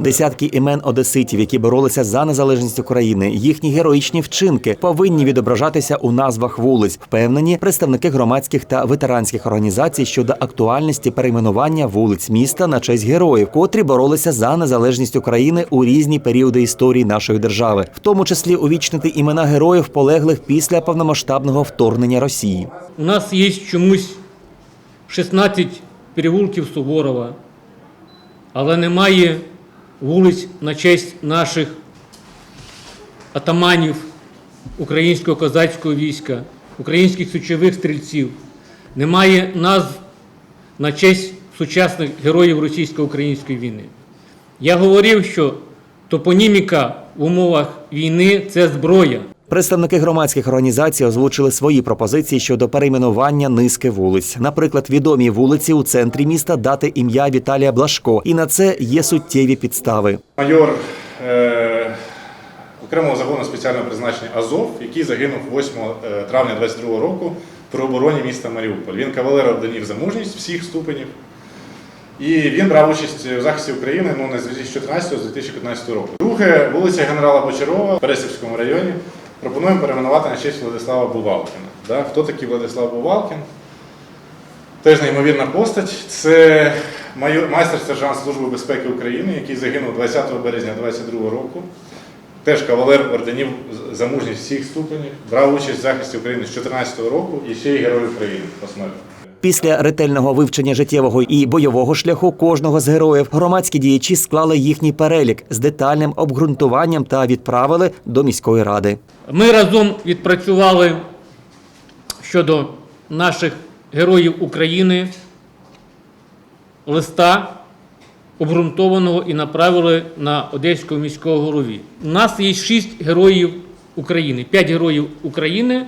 Десятки імен одеситів, які боролися за незалежність України, їхні героїчні вчинки повинні відображатися у назвах вулиць, впевнені представники громадських та ветеранських організацій щодо актуальності перейменування вулиць міста на честь героїв, котрі боролися за незалежність України у різні періоди історії нашої держави, в тому числі увічнити імена героїв, полеглих після повномасштабного вторгнення Росії. У нас є чомусь 16 переулків Суворова, але немає вулиць на честь наших атаманів українського козацького війська, українських сучових стрільців. Немає назв на честь сучасних героїв російсько-української війни. Я говорив, що топоніміка в умовах війни це зброя. Представники громадських організацій озвучили свої пропозиції щодо перейменування низки вулиць. Наприклад, відомі вулиці у центрі міста дати ім'я Віталія Блашко, і на це є суттєві підстави. майор е, окремого загону спеціального призначення Азов, який загинув 8 е, травня 22 року при обороні міста Маріуполь. Він кавалер орденів за мужність всіх ступенів. І він брав участь у захисті України ну, не з 2014, з 2015 року. Друге, вулиця генерала Бочарова в Пересівському районі. Пропонуємо перейменувати на честь Владислава Бувалкіна. Да? Хто такий Владислав Бувалкін? Теж неймовірна постать. Це майстер-сержант Служби безпеки України, який загинув 20 березня 2022 року. Теж кавалер орденів за мужність всіх ступенів, брав участь в захисті України з 2014 року і ще й Герой України посмертно. Після ретельного вивчення життєвого і бойового шляху кожного з героїв громадські діячі склали їхній перелік з детальним обґрунтуванням та відправили до міської ради. Ми разом відпрацювали щодо наших героїв України листа обґрунтованого і направили на Одеського міського голові. У нас є шість героїв України, п'ять героїв України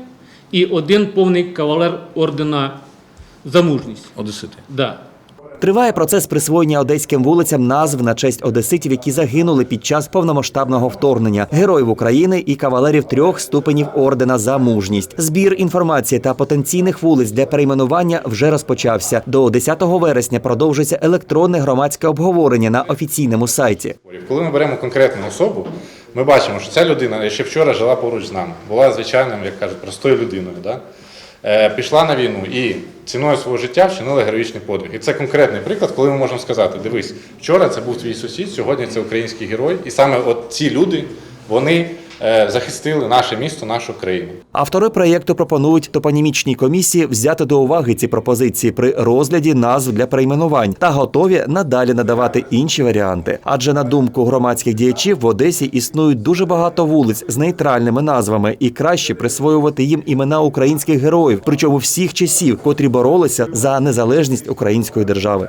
і один повний кавалер ордена за мужність. Одесити. Да. Триває процес присвоєння одеським вулицям назв на честь одеситів, які загинули під час повномасштабного вторгнення, героїв України і кавалерів трьох ступенів ордена за мужність. Збір інформації та потенційних вулиць для перейменування вже розпочався. До 10 вересня продовжується електронне громадське обговорення на офіційному сайті. Коли ми беремо конкретну особу, ми бачимо, що ця людина ще вчора жила поруч з нами, була звичайним, як кажуть, простою людиною. Да? Е, пішла на війну і ціною свого життя вчинила героїчний подвиг. І це конкретний приклад, коли ми можемо сказати: дивись, вчора це був твій сусід, сьогодні це український герой, і саме от ці люди вони захистили наше місто, нашу країну. Автори проєкту пропонують топонімічній комісії взяти до уваги ці пропозиції при розгляді назв для перейменувань та готові надалі надавати інші варіанти. Адже на думку громадських діячів в Одесі існують дуже багато вулиць з нейтральними назвами, і краще присвоювати їм імена українських героїв, причому всіх часів, котрі боролися за незалежність української держави.